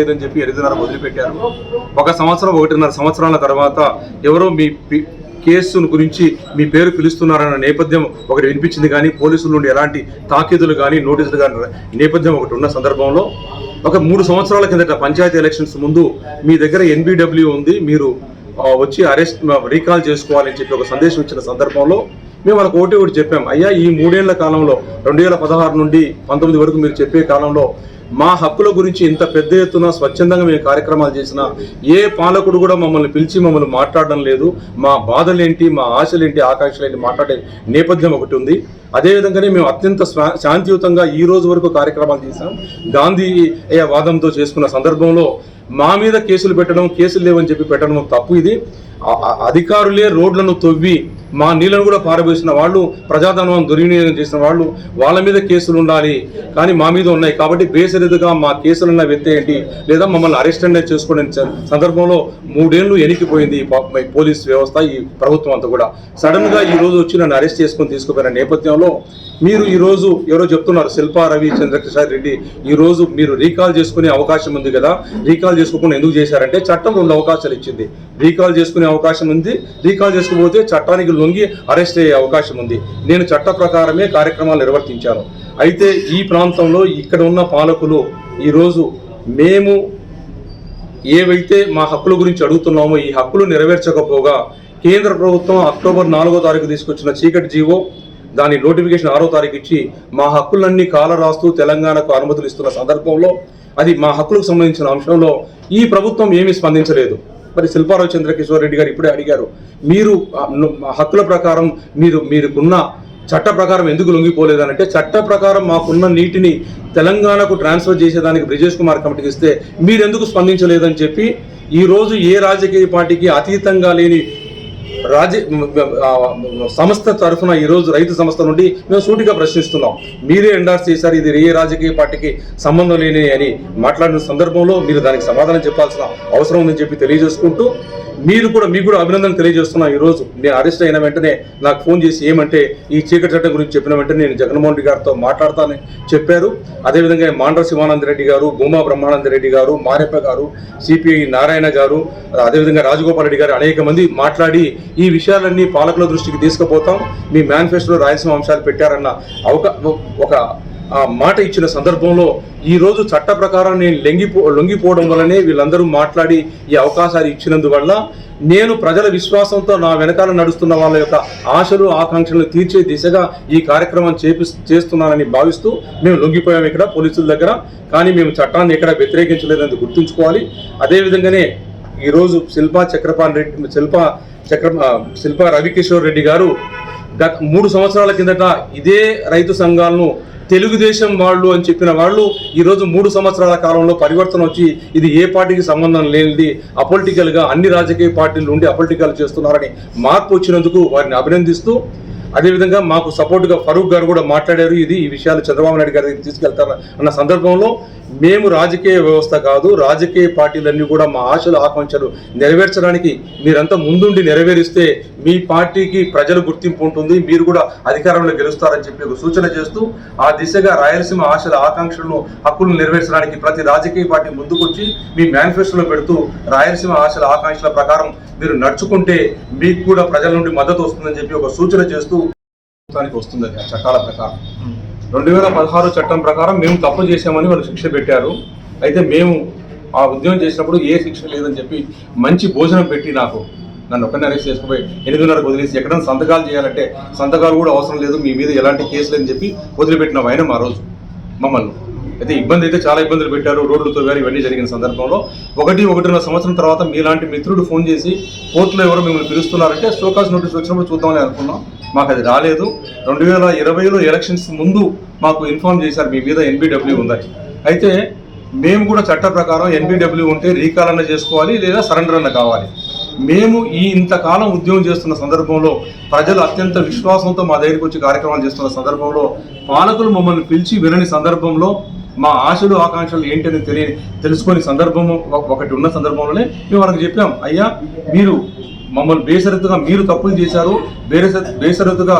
లేదని చెప్పి ఎనిమిదిన్నర వదిలిపెట్టారు. ఒక సంవత్సరం ఒకటిన్నర సంవత్సరాల తర్వాత ఎవరో మీ కేసు కేసును గురించి మీ పేరు పిలుస్తున్నారన్న నేపథ్యం ఒకటి వినిపించింది కానీ పోలీసుల నుండి ఎలాంటి తాకీదులు కానీ నోటీసులు కానీ నేపథ్యం ఒకటి ఉన్న సందర్భంలో ఒక మూడు సంవత్సరాల కిందట పంచాయతీ ఎలక్షన్స్ ముందు మీ దగ్గర ఎన్బిడబ్ల్యూ ఉంది. మీరు వచ్చి అరెస్ట్ రీకాల్ చేసుకోవాలని చెప్పి ఒక సందేశం ఇచ్చిన సందర్భంలో మేము వాళ్ళకి ఒకటి ఒకటి చెప్పాం. అయ్యా ఈ మూడేళ్ళ కాలంలో రెండు వేల పదహారు నుండి పంతొమ్మిది వరకు మీరు చెప్పే కాలంలో మా హక్కుల గురించి ఇంత పెద్ద ఎత్తున స్వచ్ఛందంగా మేము కార్యక్రమాలు చేసినా ఏ పాలకుడు కూడా మమ్మల్ని పిలిచి మమ్మల్ని మాట్లాడడం లేదు. మా బాధలేంటి మా ఆశలేంటి ఆకాంక్షలేంటి మాట్లాడే నేపథ్యం ఒకటి ఉంది. అదేవిధంగానే మేము అత్యంత శాంతియుతంగా ఈ రోజు వరకు కార్యక్రమాలు చేశాం. గాంధీ వాదంతో చేసుకున్న సందర్భంలో మా మీద కేసులు పెట్టడం కేసులు లేవని చెప్పి పెట్టడం తప్పు ఇది. అధికారులే రోడ్లను తొవ్వి మా నీళ్ళను కూడా పారబోసిన వాళ్ళు ప్రజాధనం దుర్వినియోగం చేసిన వాళ్ళు వాళ్ళ మీద కేసులు ఉండాలి. కానీ మా మీద ఉన్నాయి కాబట్టి బేసరిదిగా మా కేసులున్న వ్యక్తి ఏంటి? లేదా మమ్మల్ని అరెస్ట్ అనేది చేసుకోవడం సందర్భంలో మూడేళ్ళు ఎనికిపోయింది ఈ పోలీస్ వ్యవస్థ ఈ ప్రభుత్వం అంతా కూడా. సడన్గా ఈ రోజు వచ్చి నన్ను అరెస్ట్ చేసుకొని తీసుకుపోయిన నేపథ్యంలో మీరు ఈ రోజు ఎవరో చెప్తున్నారు శిల్పా రవి చంద్రకిషోర్ రెడ్డి ఈ రోజు మీరు రీకాల్ చేసుకునే అవకాశం ఉంది కదా రీకాల్ చేసుకోకుండా ఎందుకు చేశారంటే చట్టం రెండు అవకాశాలు ఇచ్చింది. రీకాల్ చేసుకునే అవకాశం ఉంది రీకాల్ చేసుకోకపోతే చట్టానికి లొంగి అరెస్ట్ అయ్యే అవకాశం ఉంది. నేను చట్ట ప్రకారమే కార్యక్రమాలు నిర్వర్తించాను. అయితే ఈ ప్రాంతంలో ఇక్కడ ఉన్న పాలకులు ఈరోజు మేము ఏవైతే మా హక్కుల గురించి అడుగుతున్నామో ఈ హక్కులు నెరవేర్చకపోగా కేంద్ర ప్రభుత్వం అక్టోబర్ నాలుగో తారీఖు తీసుకొచ్చిన చీకటి జీవో దాని నోటిఫికేషన్ ఆరో తారీఖు ఇచ్చి మా హక్కులన్నీ కాల రాస్తూ తెలంగాణకు అనుమతులు ఇస్తున్న సందర్భంలో అది మా హక్కులకు సంబంధించిన అంశంలో ఈ ప్రభుత్వం ఏమీ స్పందించలేదు. మరి శిల్పారావు చంద్రకిషోర్ రెడ్డి గారు ఇప్పుడే అడిగారు మీరు హక్కుల ప్రకారం మీరు మీరుకున్న చట్ట ప్రకారం ఎందుకు లొంగిపోలేదనంటే చట్ట ప్రకారం మాకున్న నీటిని తెలంగాణకు ట్రాన్స్ఫర్ చేసేదానికి బ్రిజేష్ కుమార్ కమిటీకి ఇస్తే మీరెందుకు స్పందించలేదని చెప్పి ఈరోజు ఏ రాజకీయ పార్టీకి అతీతంగా లేని రాజ సంస్థ తరఫున ఈరోజు రైతు సంస్థ నుండి మేము సూటిగా ప్రశ్నిస్తున్నాం. మీరే ఎండార్స్ చేశారు. ఇది ఏ రాజకీయ పార్టీకి సంబంధం లేని అని మాట్లాడిన సందర్భంలో మీరు దానికి సమాధానం చెప్పాల్సిన అవసరం ఉందని చెప్పి తెలియజేసుకుంటూ మీరు కూడా మీకు కూడా అభినందన తెలియజేస్తున్నా ఈ రోజు నేను అరెస్ట్ అయిన వెంటనే నాకు ఫోన్ చేసి ఏమంటే ఈ చీకటి చట్టం గురించి చెప్పిన వెంటనే నేను జగన్మోహన్ రెడ్డి గారితో మాట్లాడతానని చెప్పారు. అదేవిధంగా మాండ్ర శివానంద రెడ్డి గారు భూమా బ్రహ్మానంద రెడ్డి గారు మారెప్ప గారు సిపిఐ నారాయణ గారు అదేవిధంగా రాజగోపాల్ రెడ్డి గారు అనేక మంది మాట్లాడి ఈ విషయాలన్నీ పాలకుల దృష్టికి తీసుకుపోతాం. మీ మేనిఫెస్టోలో రాయలసీమ అంశాలు పెట్టారన్న అవకా ఒక ఆ మాట ఇచ్చిన సందర్భంలో ఈరోజు చట్ట ప్రకారం నేను లొంగిపో లొంగిపోవడం వల్లనే వీళ్ళందరూ మాట్లాడి ఈ అవకాశాలు ఇచ్చినందువల్ల నేను ప్రజల విశ్వాసంతో నా వెనకాల నడుస్తున్న వాళ్ళ యొక్క ఆశలు ఆకాంక్షలు తీర్చే దిశగా ఈ కార్యక్రమం చేపి చేస్తున్నానని భావిస్తూ మేము లొంగిపోయాం ఇక్కడ పోలీసుల దగ్గర. కానీ మేము చట్టాన్ని ఎక్కడ వ్యతిరేకించలేదని గుర్తుంచుకోవాలి. అదేవిధంగానే ఈరోజు శిల్పా చక్రపాణి రెడ్డి శిల్పా చక్ర శిల్పా రవికిషోర్ రెడ్డి గారు గత మూడు సంవత్సరాల కిందట ఇదే రైతు సంఘాలను తెలుగుదేశం వాళ్ళు అని చెప్పిన వాళ్ళు ఈరోజు మూడు సంవత్సరాల కాలంలో పరివర్తన వచ్చి ఇది ఏ పార్టీకి సంబంధం లేనిది అపొలిటికల్గా అన్ని రాజకీయ పార్టీలు ఉండి అపొలిటికల్ చేస్తున్నారని మార్పు వచ్చినందుకు వారిని అభినందిస్తూ అదేవిధంగా మాకు సపోర్ట్గా ఫరూక్ గారు కూడా మాట్లాడారు ఇది ఈ విషయాలు చంద్రబాబు నాయుడు గారికి తీసుకెళ్తారు అన్న సందర్భంలో మేము రాజకీయ వ్యవస్థ కాదు రాజకీయ పార్టీలన్నీ కూడా మా ఆశలు ఆకాంక్షలు నెరవేర్చడానికి మీరంతా ముందుండి నెరవేరిస్తే మీ పార్టీకి ప్రజలు గుర్తింపు ఉంటుంది మీరు కూడా అధికారంలో గెలుస్తారని చెప్పి ఒక సూచన చేస్తూ ఆ దిశగా రాయలసీమ ఆశల ఆకాంక్షలను హక్కులను నెరవేర్చడానికి ప్రతి రాజకీయ పార్టీ ముందుకొచ్చి మీ మేనిఫెస్టోలో పెడుతూ రాయలసీమ ఆశల ఆకాంక్షల ప్రకారం మీరు నడుచుకుంటే మీకు కూడా ప్రజల నుండి మద్దతు వస్తుందని చెప్పి ఒక సూచన చేస్తూ ప్రభుత్వానికి వస్తుంది అది చట్టాల ప్రకారం. రెండు వేల పదహారు చట్టం ప్రకారం మేము తప్పు చేశామని వాళ్ళు శిక్ష పెట్టారు. అయితే మేము ఆ ఉద్యోగం చేసినప్పుడు ఏ శిక్ష లేదని చెప్పి మంచి భోజనం పెట్టి నాకు నన్ను ఒక్కరిని అరెస్ట్ చేసుకుపోయి ఎనిమిదిన్నరకు వదిలేసి ఎక్కడైనా సంతకాలు చేయాలంటే సంతకాలు కూడా అవసరం లేదు మీ మీద ఎలాంటి కేసులు అని చెప్పి వదిలిపెట్టిన ఆయన మా రోజు మమ్మల్ని. అయితే ఇబ్బంది అయితే చాలా ఇబ్బందులు పెట్టారు. రోడ్లతో కానీ ఇవన్నీ జరిగిన సందర్భంలో ఒకటి ఒకటిన్నర సంవత్సరం తర్వాత మీలాంటి మిత్రుడు ఫోన్ చేసి కోర్టులో ఎవరో మిమ్మల్ని పిలుస్తున్నారంటే సోకాస్ నోటీస్ వచ్చినప్పుడు చూద్దామని అనుకున్నాం. మాకు అది రాలేదు. రెండు వేల ఇరవైలో ఎలక్షన్స్ ముందు మాకు ఇన్ఫార్మ్ చేశారు. మీ మీద ఎన్బిడబ్ల్యూ ఉందని. అయితే మేము కూడా చట్ట ప్రకారం ఎన్బిడబ్ల్యూ ఉంటే రీకాల్ అన్న చేసుకోవాలి లేదా సరెండర్ అన్న కావాలి. మేము ఈ ఇంతకాలం ఉద్యోగం చేస్తున్న సందర్భంలో ప్రజలు అత్యంత విశ్వాసంతో మా దగ్గరికి వచ్చి కార్యక్రమాలు చేస్తున్న సందర్భంలో పాలకులు మమ్మల్ని పిలిచి వినని సందర్భంలో మా ఆశలు ఆకాంక్షలు ఏంటని తెలియ తెలుసుకొని సందర్భము ఒకటి ఉన్న సందర్భంలోనే మేము వాళ్ళకి చెప్పాం అయ్యా మీరు మమ్మల్ని బేసరత్తుగా మీరు తప్పులు చేశారు బేరస బేసరత్తుగా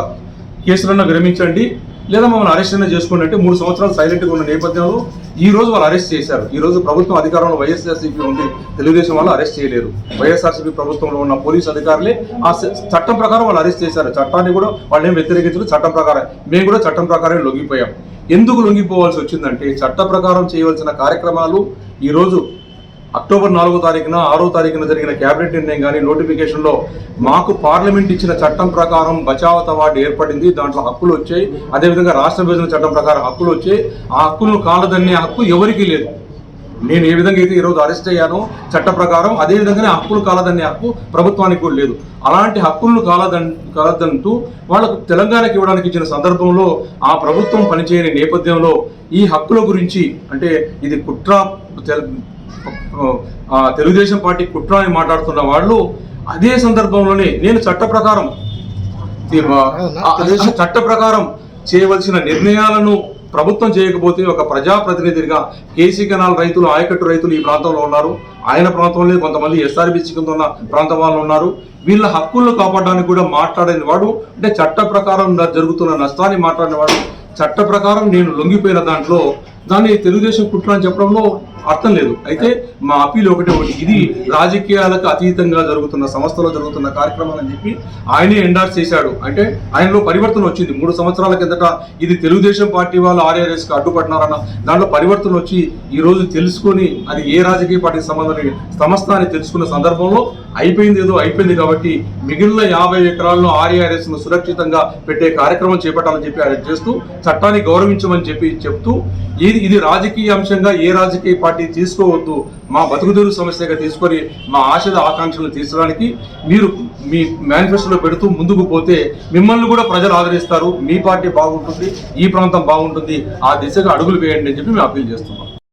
కేసులన్నా విరమించండి లేదా మమ్మల్ని అరెస్ట్ అయినా చేసుకోండి అంటే మూడు సంవత్సరాలు సైలెంట్గా ఉన్న నేపథ్యంలో ఈ రోజు వాళ్ళు అరెస్ట్ చేశారు. ఈ రోజు ప్రభుత్వం అధికారంలో వైఎస్ఆర్సీపీ ఉంది తెలుగుదేశం వాళ్ళు అరెస్ట్ చేయలేరు. వైఎస్ఆర్సీపీ ప్రభుత్వంలో ఉన్న పోలీసు అధికారులే ఆ చట్టం ప్రకారం వాళ్ళు అరెస్ట్ చేశారు. చట్టాన్ని కూడా వాళ్ళు ఏం వ్యతిరేకించలేదు. చట్టం ప్రకారం మేము కూడా చట్టం ప్రకారం లొంగిపోయాం. ఎందుకు లొంగిపోవాల్సి వచ్చిందంటే చట్ట ప్రకారం చేయవలసిన కార్యక్రమాలు ఈరోజు అక్టోబర్ నాలుగో తారీఖున ఆరో తారీఖున జరిగిన కేబినెట్ నిర్ణయం కానీ నోటిఫికేషన్లో మాకు పార్లమెంట్ ఇచ్చిన చట్టం ప్రకారం బచావత వార్డు ఏర్పడింది దాంట్లో హక్కులు వచ్చాయి. అదేవిధంగా రాష్ట్ర విభజన చట్టం ప్రకారం హక్కులు వచ్చాయి. ఆ హక్కులను కాలదన్నే హక్కు ఎవరికీ లేదు. నేను ఏ విధంగా అయితే ఈరోజు అరెస్ట్ అయ్యానో చట్ట ప్రకారం అదే విధంగానే హక్కులు కాలదనే హక్కు ప్రభుత్వానికి కూడా లేదు. అలాంటి హక్కులను కాలదన్ కాలదంటూ వాళ్ళకు తెలంగాణకి ఇవ్వడానికి ఇచ్చిన సందర్భంలో ఆ ప్రభుత్వం పనిచేయని నేపథ్యంలో ఈ హక్కుల గురించి అంటే ఇది కుట్ర తెలుగుదేశం పార్టీ కుట్ర అని మాట్లాడుతున్న వాళ్ళు అదే సందర్భంలోనే నేను చట్ట ప్రకారం ఆ, చట్ట ప్రకారం చేయవలసిన నిర్ణయాలను ప్రభుత్వం చేయకపోతే ఒక ప్రజాప్రతినిధిగా కేసీ కెనాల్ రైతులు ఆయకట్టు రైతులు ఈ ప్రాంతంలో ఉన్నారు. ఆయన ప్రాంతంలో కొంతమంది ఎస్ఆర్బిసి కింద ఉన్న ప్రాంతం వాళ్ళు ఉన్నారు. వీళ్ళ హక్కులను కాపాడడానికి కూడా మాట్లాడని వాడు అంటే చట్ట ప్రకారం జరుగుతున్న నష్టాన్ని మాట్లాడిన వాడు. చట్ట ప్రకారం నేను లొంగిపోయిన దాంట్లో దాన్ని తెలుగుదేశం కుట్ర అని చెప్పడంలో అర్థం లేదు. అయితే మా అప్పీల్ ఒకటే ఒకటి ఇది రాజకీయాలకు అతీతంగా జరుగుతున్న సంస్థలో జరుగుతున్న కార్యక్రమాలు అని చెప్పి ఆయనే ఎండార్స్ చేశాడు. అంటే ఆయనలో పరివర్తన వచ్చింది. మూడు సంవత్సరాల కిందట ఇది తెలుగుదేశం పార్టీ వాళ్ళు ఆర్ఆర్ఎస్కి అడ్డుపడినారన్న దాంట్లో పరివర్తన వచ్చి ఈ రోజు తెలుసుకొని అది ఏ రాజకీయ పార్టీకి సంబంధం సంస్థ అని తెలుసుకున్న సందర్భంలో అయిపోయింది ఏదో అయిపోయింది కాబట్టి మిగిలిన యాభై ఎకరాలను ఆర్ఆర్ఎస్ను సురక్షితంగా పెట్టే కార్యక్రమం చేపట్టాలని చెప్పి ఆయన చేస్తూ చట్టాన్ని గౌరవించమని చెప్పి చెప్తూ ఇది ఇది రాజకీయ అంశంగా ఏ రాజకీయ పార్టీ తీసుకోవద్దు మా బతుకుదూరు సమస్యగా తీసుకొని మా ఆశల ఆకాంక్షలు తీర్చడానికి మీరు మీ మేనిఫెస్టోలో పెడుతూ ముందుకు పోతే మిమ్మల్ని కూడా ప్రజలు ఆదరిస్తారు. మీ పార్టీ బాగుంటుంది ఈ ప్రాంతం బాగుంటుంది ఆ దిశగా అడుగులు వేయండి అని చెప్పి మేము అప్పీల్ చేస్తున్నాం.